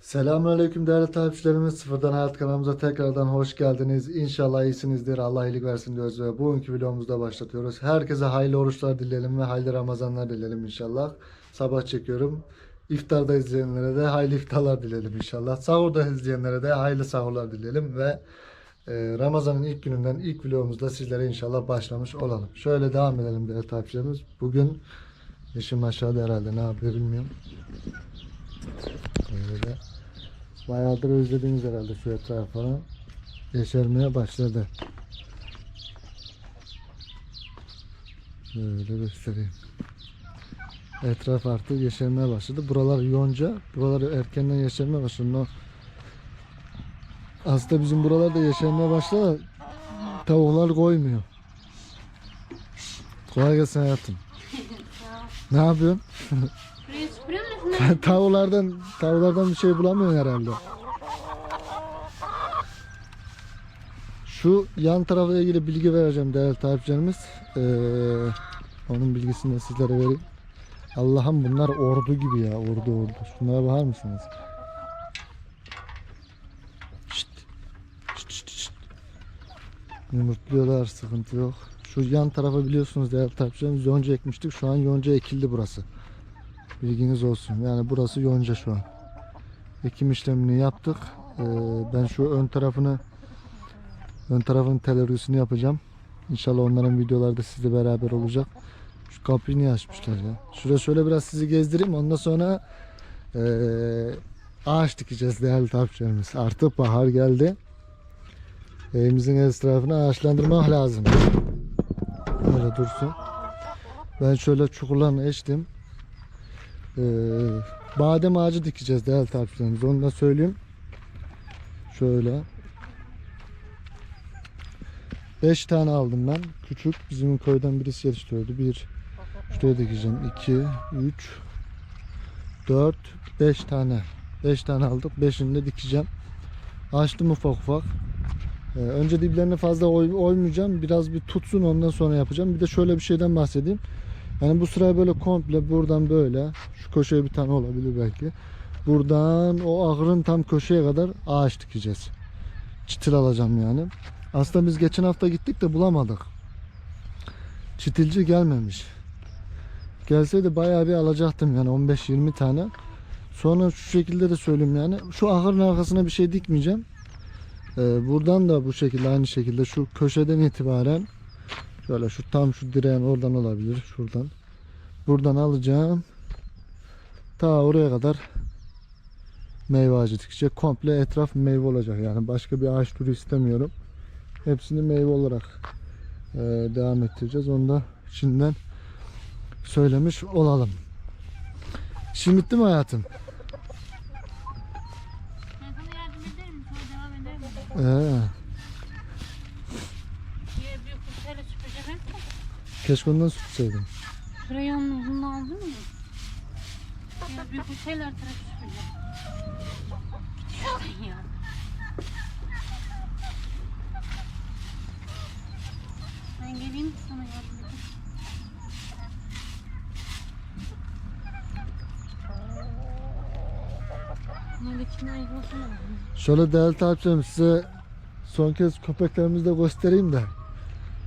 Selamünaleyküm değerli takipçilerimiz. Sıfırdan Hayat kanalımıza tekrardan hoş geldiniz. İnşallah iyisinizdir. Allah iyilik versin diyoruz ve bugünkü videomuzda başlatıyoruz. Herkese hayırlı oruçlar dileyelim ve hayırlı Ramazanlar dileyelim inşallah. Sabah çekiyorum. İftarda izleyenlere de hayırlı iftarlar dileyelim inşallah. Sahurda izleyenlere de hayırlı sahurlar dileyelim ve e, Ramazan'ın ilk gününden ilk videomuzda sizlere inşallah başlamış olalım. Şöyle devam edelim değerli takipçilerimiz. Bugün eşim aşağıda herhalde ne yapıyor bilmiyorum. Böyle. Bayağıdır özlediniz herhalde şu etrafı falan. Yeşermeye başladı. Böyle göstereyim. Etraf artık yeşermeye başladı. Buralar yonca. Buralar erkenden yeşermeye başladı. O- Aslında bizim buralarda yeşermeye başladı. Tavuklar koymuyor. Kolay gelsin hayatım. Ne yapıyorsun? Tavuklardan tavuklardan bir şey bulamıyorsun herhalde. Şu yan tarafa ilgili bilgi vereceğim değerli takipçilerimiz. Ee, onun bilgisini de sizlere vereyim. Allah'ım bunlar ordu gibi ya ordu ordu. Şunlara bakar mısınız? Şşt. Şşt, şşt, şşt. Yumurtluyorlar sıkıntı yok. Şu yan tarafa biliyorsunuz değerli takipçilerimiz yonca ekmiştik. Şu an yonca ekildi burası. Bilginiz olsun. Yani burası yonca şu an. Ekim işlemini yaptık. Ee, ben şu ön tarafını ön tarafın tel örgüsünü yapacağım. İnşallah onların videoları da sizle beraber olacak. Şu kapıyı niye açmışlar ya? Şuraya şöyle biraz sizi gezdireyim. Ondan sonra ee, ağaç dikeceğiz değerli takipçilerimiz. Artık bahar geldi. Evimizin etrafını ağaçlandırmak lazım. Öyle dursun. Ben şöyle çukurlarını eştim. Ee, badem ağacı dikeceğiz değerli takipçilerimiz. Onu da söyleyeyim. Şöyle. 5 tane aldım ben. Küçük. Bizim köyden birisi yetiştiriyordu. 1 Şuraya dikeceğim. 2 3 4 5 tane. 5 tane aldık. 5'ini de dikeceğim. Açtım ufak ufak. Ee, önce diplerini fazla oy, oymayacağım. Biraz bir tutsun ondan sonra yapacağım. Bir de şöyle bir şeyden bahsedeyim. Yani bu sırayı böyle komple buradan böyle şu köşeye bir tane olabilir belki. Buradan o ahırın tam köşeye kadar ağaç dikeceğiz. Çitil alacağım yani. Aslında biz geçen hafta gittik de bulamadık. Çitilci gelmemiş. Gelseydi bayağı bir alacaktım yani 15-20 tane. Sonra şu şekilde de söyleyeyim yani. Şu ahırın arkasına bir şey dikmeyeceğim. Ee, buradan da bu şekilde aynı şekilde şu köşeden itibaren Şöyle şu tam şu direğin oradan olabilir. Şuradan. Buradan alacağım. Ta oraya kadar meyve ağacı dikecek. Komple etraf meyve olacak. Yani başka bir ağaç türü istemiyorum. Hepsini meyve olarak e, devam ettireceğiz. Onu da şimdiden söylemiş olalım. Şimdi bitti mi hayatım? Ben sana yardım ederim. Sonra devam ederim. Ee, keşke ondan sütseydim. Şurayı onun uzunluğunu aldın mı? Diğer büyük kursayla her tarafı süpüreceğim. Şuradan ya. Ben geleyim sana yardım edeyim. Şöyle değerli takipçilerim size son kez köpeklerimizi de göstereyim de.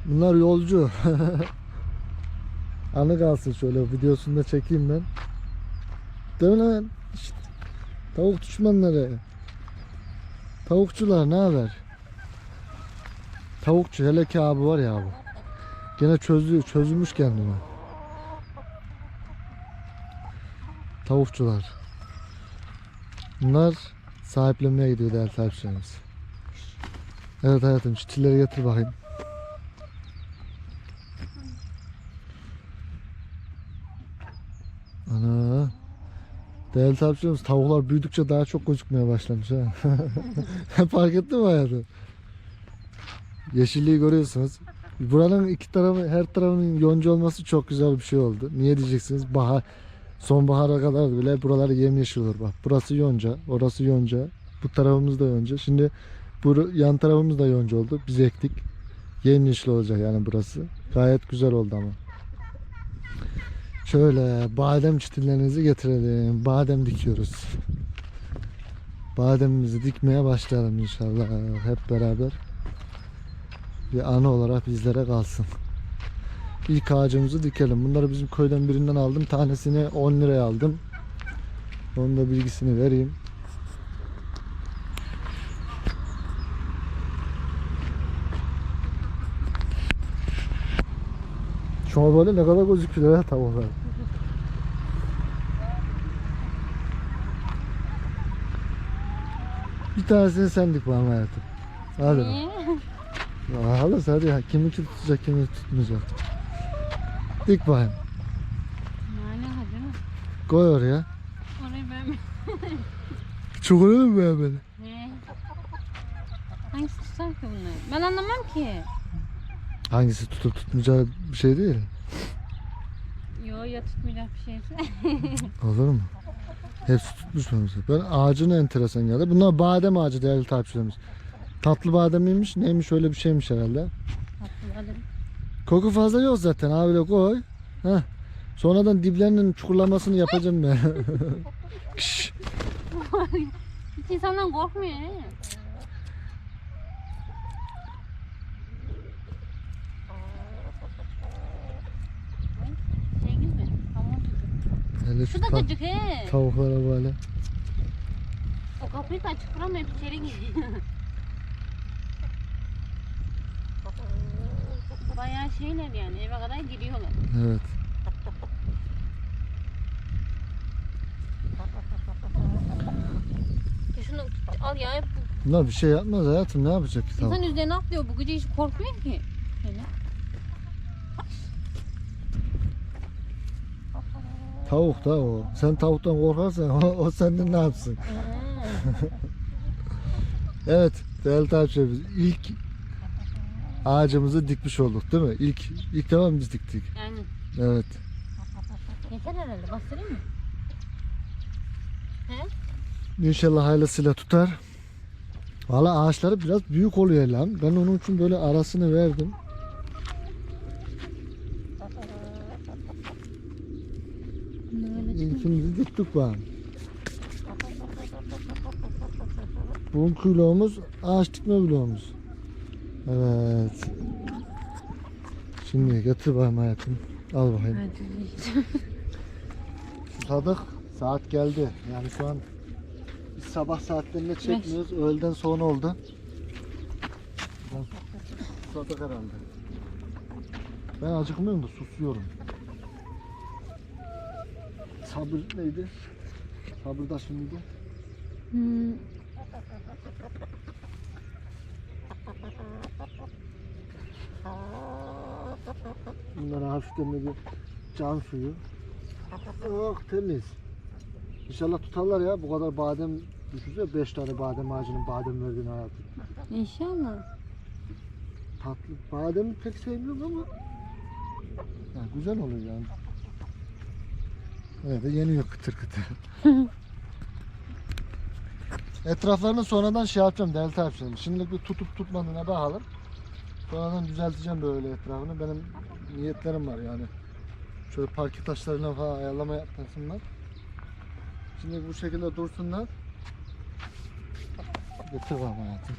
Bunlar yolcu. Anı kalsın şöyle videosunu da çekeyim ben. Değil mi lan? Tavuk düşmanları. Tavukçular ne haber? Tavukçu hele ki abi var ya abi. Gene çözdü, çözülmüş kendine. Tavukçular. Bunlar sahiplenmeye gidiyor değerli takipçilerimiz. Evet hayatım şu çilleri getir bakayım. Ana. Değerli takipçilerimiz tavuklar büyüdükçe daha çok gözükmeye başlamış ha. Fark ettin mi hayatım? Yeşilliği görüyorsunuz. Buranın iki tarafı her tarafının yonca olması çok güzel bir şey oldu. Niye diyeceksiniz? Bahar sonbahara kadar bile buralar yemyeşil olur bak. Burası yonca, orası yonca. Bu tarafımız da yonca. Şimdi bu yan tarafımız da yonca oldu. Biz ektik. Yemyeşil olacak yani burası. Gayet güzel oldu ama. Şöyle badem çitillerinizi getirelim. Badem dikiyoruz. bademimizi dikmeye başlayalım inşallah hep beraber. Bir anı olarak bizlere kalsın. İlk ağacımızı dikelim. Bunları bizim köyden birinden aldım. Tanesini 10 liraya aldım. Onun da bilgisini vereyim. Şu an böyle ne kadar gözüküyor ya tavuklar. Tanesini sen dik bana hayatım. Hadi. Niye? Halas hadi ya. Kimi tutacak kimi tutmayacak. Dik bakayım. Ne alaka değil mi? Koy oraya. Orayı ben... Çukurunu mu beğenmedin? Ne? Hangisi tutar ki bunları? Ben anlamam ki. Hangisi tutup tutmayacağı bir şey değil. Yo ya tutmayacak bir şeyse. Olur mu? Hepsi tutmuş mu? Ben ağacına enteresan geldi. Bunlar badem ağacı değerli takipçilerimiz. Tatlı badem miymiş? Neymiş öyle bir şeymiş herhalde. Koku fazla yok zaten. Abi öyle koy. Heh. Sonradan diplerinin çukurlamasını yapacağım ben. Hiç insandan korkmuyor he. Şey gibi. Hamur gibi. Hele Şu şu da ta- gıcık he. tavuklara böyle. O kapıyı da açık bırakmayıp içeri giriyor. Bayağı şeyler yani eve kadar giriyorlar. Evet. Şunu al ya hep bu- Bunlar bir şey yapmaz hayatım. Ne yapacak ki tavuk? insan üzerine atlıyor. Bu gıcı hiç korkmuyor ki. Tavuk da o. Sen tavuktan korkarsan o, o senden ne yapsın? Evet değerli takipçilerimiz ilk ağacımızı dikmiş olduk değil mi? İlk ilk defa biz diktik. Yani Evet. yeter herhalde bastırayım mı? He? İnşallah hayırlısıyla tutar. Valla ağaçları biraz büyük oluyor lan. Ben onun için böyle arasını verdim. Böyle çıkıyor. Diktik bak. Bugünkü vlogumuz ağaç dikme vlogumuz. Evet. Şimdi getir bakayım hayatım. Al bakayım. Hadi. Susadık. Saat geldi. Yani şu an biz sabah saatlerinde çekmiyoruz. Öğleden sonra oldu. Susadık herhalde. Ben acıkmıyorum da susuyorum. Sabır neydi? Sabır da şimdi. Hmm. Bunlara hafiften bir can suyu. Oh temiz. İnşallah tutarlar ya. Bu kadar badem düşünsene 5 tane badem ağacının badem verdiğini hayatım. İnşallah. Tatlı. Bademi pek sevmiyorum ama ya güzel oluyor yani. Evet yeniyor kıtır kıtır. Etraflarını sonradan şey yapacağım değerli takipçilerim. Şimdilik bir tutup tutmadığına bakalım. Sonradan düzelteceğim böyle etrafını. Benim niyetlerim var yani. Şöyle parke taşlarıyla falan ayarlama yapmasınlar. Şimdi bu şekilde dursunlar. Getir bakalım hayatım.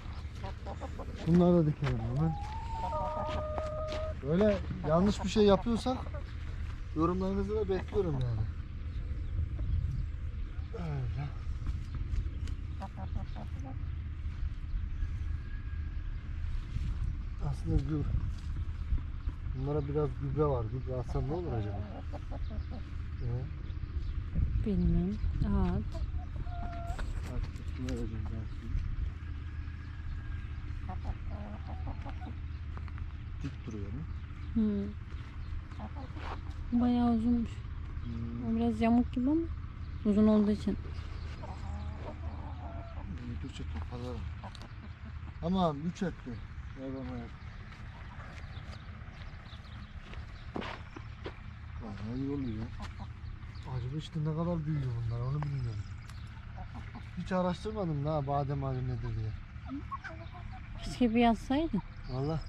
Bunları da dikelim hemen. Böyle yanlış bir şey yapıyorsak yorumlarınızı da bekliyorum yani. Aslında gü Bunlara biraz gübre var. Gübre atsam ne olur acaba? Ee, Bilmem. At. artık üstüne vereceğim ben suyu. Dik duruyor mu? Hmm. Bayağı uzunmuş. Hmm. Biraz yamuk gibi ama uzun olduğu için. Çekiyor pazara. Ama üç etti. Eyvallah hayat. Vallahi iyi oluyor. Acaba işte ne kadar büyüyor bunlar onu bilmiyorum. Hiç araştırmadım daha badem ağacı nedir diye. Keşke bir yazsaydı. Valla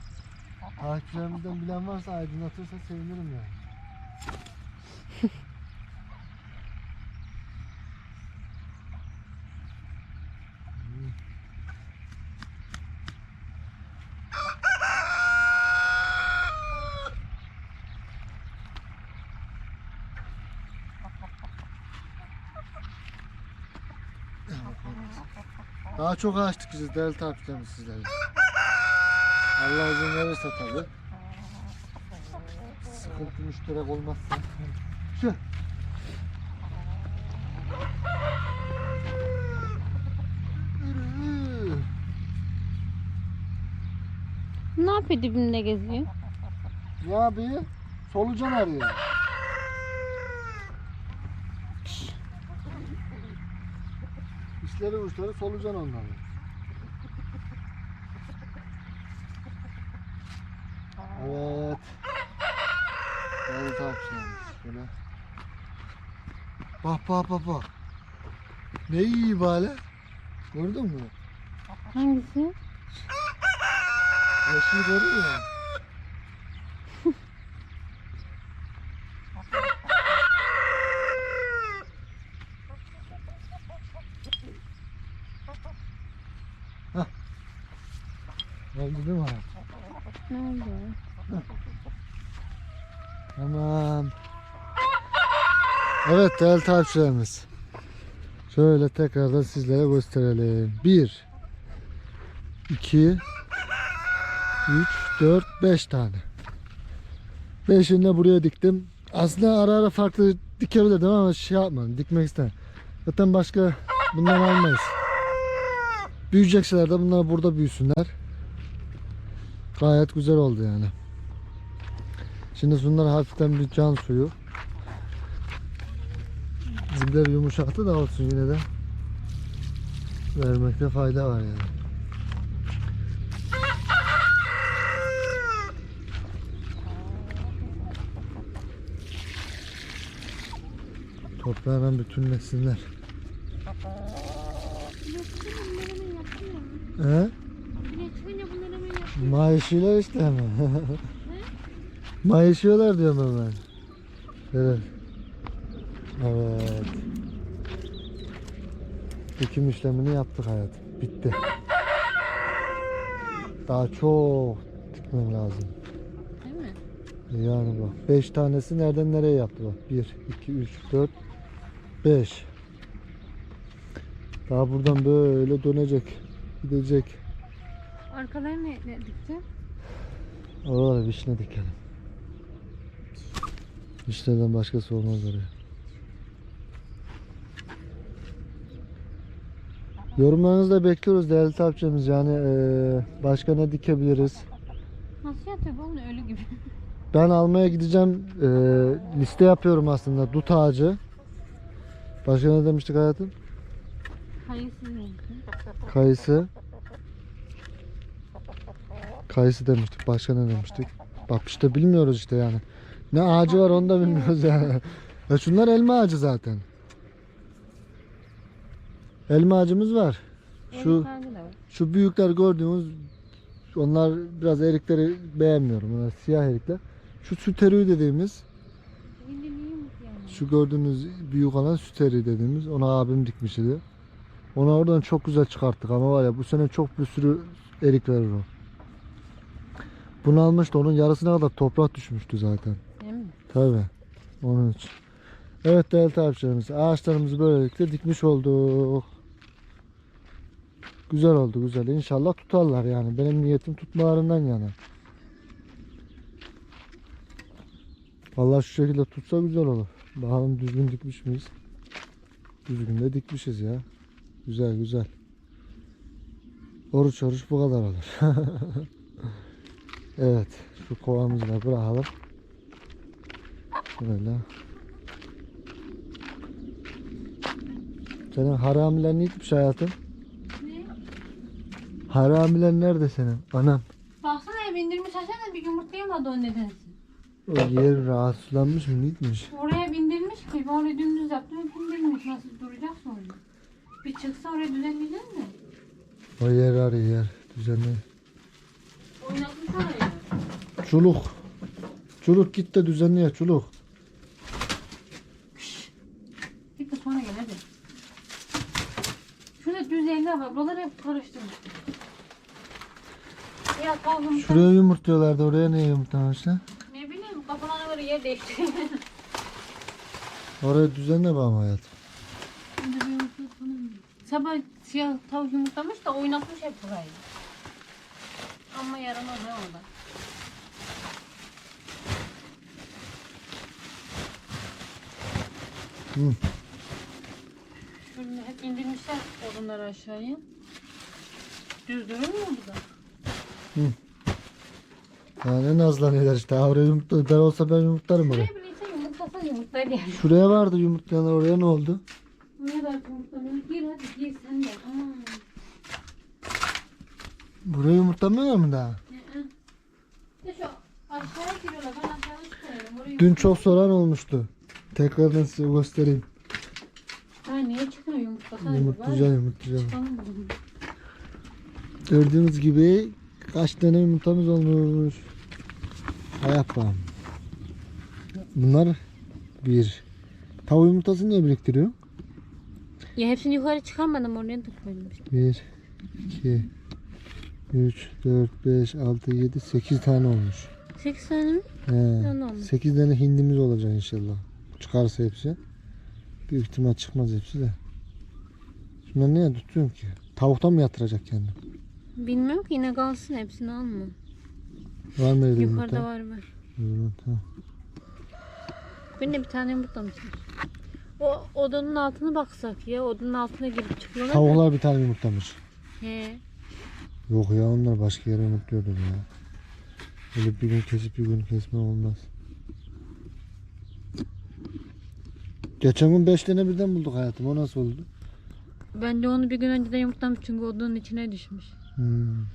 takipçilerimizden bilen varsa aydınlatırsa sevinirim yani. Daha çok açtık biz değerli takipçilerimiz sizlere. Allah izin verirse tabi. Sıkıntı müşterek olmazsa. Şu. Ne yapıyor dibinde geziyor? Ne yapıyor? Solucan arıyor. İşleri uçları solucan onları. Evet. Değerli takipçilerimiz. Şöyle. Bak bak bak bak. Ne iyi böyle. Gördün mü? Hangisi? Yeşil görüyor musun? Hah. Oldu değil mi hayat? Ne? Tamam. Evet değerli takipçilerimiz. Şöyle tekrardan sizlere gösterelim. 1 2 3 4 5 tane. 5'ini de buraya diktim. Aslında ara ara farklı dikebilirdim ama şey yapmadım. Dikmek istemem. Zaten başka bundan almayız. Büyüyecek şeyler de bunlar burada büyüsünler. Gayet güzel oldu yani. Şimdi bunlar hafiften bir can suyu. Bizimkiler yumuşaktı da olsun yine de vermekte fayda var yani. Toprağına bütünlesinler. He? Mayışıyorlar işte hemen. Mayışıyorlar diyorum hemen. Evet. Evet. Dikim işlemini yaptık hayatım. Bitti. Daha çok dikmem lazım. Değil mi? Yani bak 5 tanesi nereden nereye yaptı bak. 1, 2, 3, 4, 5. Daha buradan böyle dönecek. Gidecek. Arkalarına ne, ne dikti? Oralara vişne dikelim. Vişneden başkası olmaz oraya. Yorumlarınızı da bekliyoruz değerli takipçilerimiz. Yani eee, başka ne dikebiliriz? Nasıl yatıyor bu ölü gibi? Ben almaya gideceğim. eee, liste yapıyorum aslında. Dut ağacı. Başka ne demiştik hayatım? Hayırsız mı? Kayısı. Kayısı demiştik. Başka ne demiştik? Bak işte bilmiyoruz işte yani. Ne ağacı var onu da bilmiyoruz yani. Ya şunlar elma ağacı zaten. Elma ağacımız var. Şu şu büyükler gördüğümüz onlar biraz erikleri beğenmiyorum. Onlar siyah erikler. Şu süt eriği dediğimiz şu gördüğünüz büyük olan süt eriği dediğimiz onu abim dikmiş idi. Onu oradan çok güzel çıkarttık ama var ya bu sene çok bir sürü erik verir o. Bunu almıştı onun yarısına kadar toprak düşmüştü zaten. Değil mi? Tabi. Onun için. Evet değerli takipçilerimiz ağaçlarımızı böylelikle dikmiş olduk. Güzel oldu güzel. İnşallah tutarlar yani. Benim niyetim tutmalarından yana. Vallahi şu şekilde tutsa güzel olur. Bakalım düzgün dikmiş miyiz? Düzgün de dikmişiz ya. Güzel güzel. Oruç oruç bu kadar olur. evet. Şu kovamızı da bırakalım. Şöyle. Senin haramiler ne gitmiş hayatım? Ne? Haramiler nerede senin? Anam. Baksana bindirmiş aşağıda bir yumurtlayamadı o nedense. O yer rahatsızlanmış mı? Gitmiş? Oraya bindirmiş ki ben orayı dümdüz yaptım bindirmiş. Nasıl duracak sonra? Bir çıksa oraya düzenleyecek mi? O yer arıyor yer. Düzenli. Çuluk. Çuluk git de düzenli ya çuluk. Git de sonra gel hadi. Şurada düzenli var. Buraları hep karıştırmış. Ya kavgım. Şuraya yumurtluyorlardı. Oraya niye yumurtlamışlar? Ne bileyim kafana göre yer değiştiriyor. Oraya düzenle bağım hayat. sabah siyah tavuk yumurtlamış da oynatmış hep burayı. Ama yaramaz ha orada. Hı. Şöyle hep indirmişler odunları aşağıya. Düz durur mu bu da? Ya ne nazlanıyorlar işte. Ha, Oraya yumurtla. Ben olsa ben yumurtlarım oraya. Ne bileyim sen yumurtlasa yumurtlar yani. Şuraya vardı yumurtlayanlar oraya ne oldu? Ne kadar yumurtlamıyor? Gir hadi gir sen de. Aman. Buraya yumurtlamıyorlar mı daha? Aşağıya giriyorlar. Ben çıkıyorum. Dün çok soran olmuştu. Tekrardan size göstereyim. Ha niye çıkıyor yumurtlasana? Yumurtlayacağım yumurtlayacağım. Gördüğünüz gibi kaç tane yumurtamız olmuş. Hay yapalım. Bunlar bir. Tavuk yumurtası niye biriktiriyor? Ya hepsini yukarı çıkarmadım oraya da koydum işte. 1, 2, 3, 4, 5, 6, 7, 8 tane olmuş. 8 tane mi? He, Ne olmuş? 8 tane hindimiz olacak inşallah. Çıkarsa hepsi. Büyük ihtimal çıkmaz hepsi de. Şunları niye tutuyorsun ki? Tavuktan mı yatıracak kendini? Bilmiyorum ki yine kalsın hepsini alma. Var mı evde Yukarıda yumurta? var var. Yumurta. Ben de bir tane yumurtlamışım. O odanın altına baksak ya. Odanın altına girip çıkıyorlar. Tavuklar bir tane yumurtlamış. He. Yok ya onlar başka yere yumurtluyordur ya. Böyle bir gün kesip bir gün kesme olmaz. Geçen gün 5 tane birden bulduk hayatım. O nasıl oldu? Ben de onu bir gün önceden yumurtlamış çünkü odanın içine düşmüş. Hmm.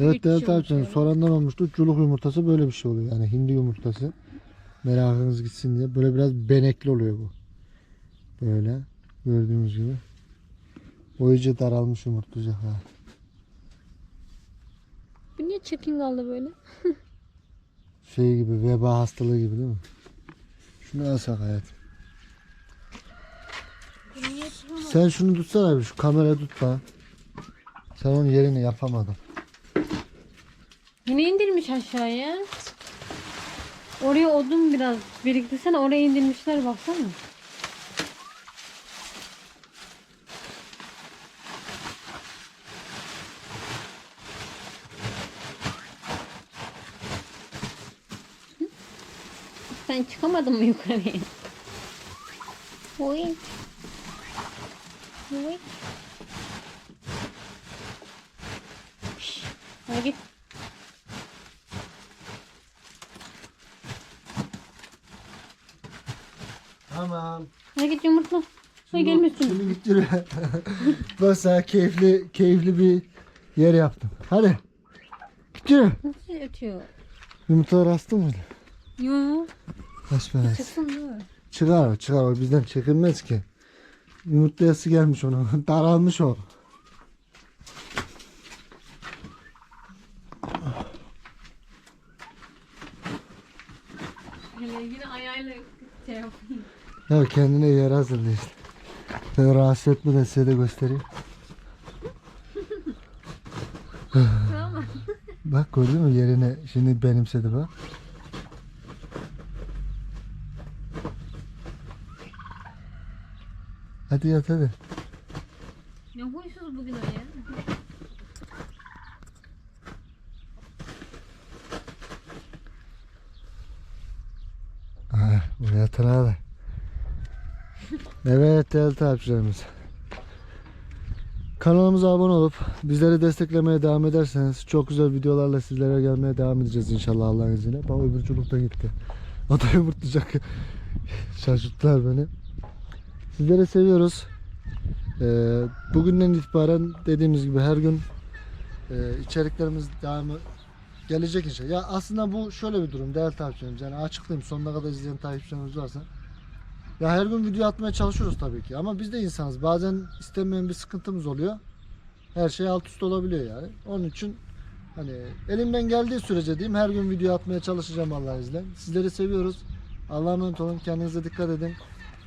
Evet Üç yumurta. soranlar olmuştu. Culuk yumurtası böyle bir şey oluyor. Yani hindi yumurtası. Merakınız gitsin diye. Böyle biraz benekli oluyor bu. Böyle. Gördüğünüz gibi. O iyice daralmış yumurtlayacak ha. Bu niye çirkin kaldı böyle? Şey gibi veba hastalığı gibi değil mi? Şunu alsak hayatım. Sen şunu tutsana bir şu kamerayı tut bana. Sen onun yerini yapamadın. Yine indirmiş aşağıya. Oraya odun biraz biriktirsene oraya indirmişler baksana. Sen çıkamadın mı yukarıya? Oy. Oy. Hadi git. Tamam. Hadi git yumurtla. Hadi gelmesin. Şimdi git yürü. Sana keyifli, keyifli bir yer yaptım. Hadi. Git yürü. Nasıl ötüyor? Yumurtalar astı mı? Yo. Dur. Çıkar o çıkar o bizden çekilmez ki. Yumurtlayası gelmiş onun. Daralmış o. Hele yine ayağıyla şey yapayım. Ya kendine yer hazırla işte. Ben rahatsız etmeden size de göstereyim. Tamam. Bak gördün mü yerine şimdi benimsedi bak. Hadi yat hadi. Ne huysuz bugün o ya. Ah, buraya yatına da. Evet değerli takipçilerimiz. Kanalımıza abone olup bizleri desteklemeye devam ederseniz çok güzel videolarla sizlere gelmeye devam edeceğiz inşallah Allah'ın izniyle. Bak öbür çocuk da gitti. O da yumurtlayacak. Şaşırttılar beni. Sizleri seviyoruz. Ee, bugünden itibaren dediğimiz gibi her gün e, içeriklerimiz devamı gelecek inşallah. Ya aslında bu şöyle bir durum değerli takipçilerimiz. Yani açıklayayım sonuna kadar izleyen takipçilerimiz varsa. Ya her gün video atmaya çalışıyoruz tabii ki ama biz de insanız. Bazen istemeyen bir sıkıntımız oluyor. Her şey alt üst olabiliyor yani. Onun için hani elimden geldiği sürece diyeyim her gün video atmaya çalışacağım Allah'ın izniyle. Sizleri seviyoruz. Allah'a emanet olun. Kendinize dikkat edin.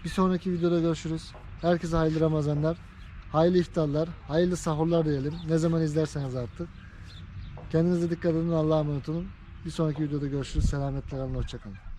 Bir sonraki videoda görüşürüz. Herkese hayırlı Ramazanlar. Hayırlı iftarlar. Hayırlı sahurlar diyelim. Ne zaman izlerseniz artık. Kendinize dikkat edin. Allah'a emanet olun. Bir sonraki videoda görüşürüz. Selametle kalın. Hoşçakalın.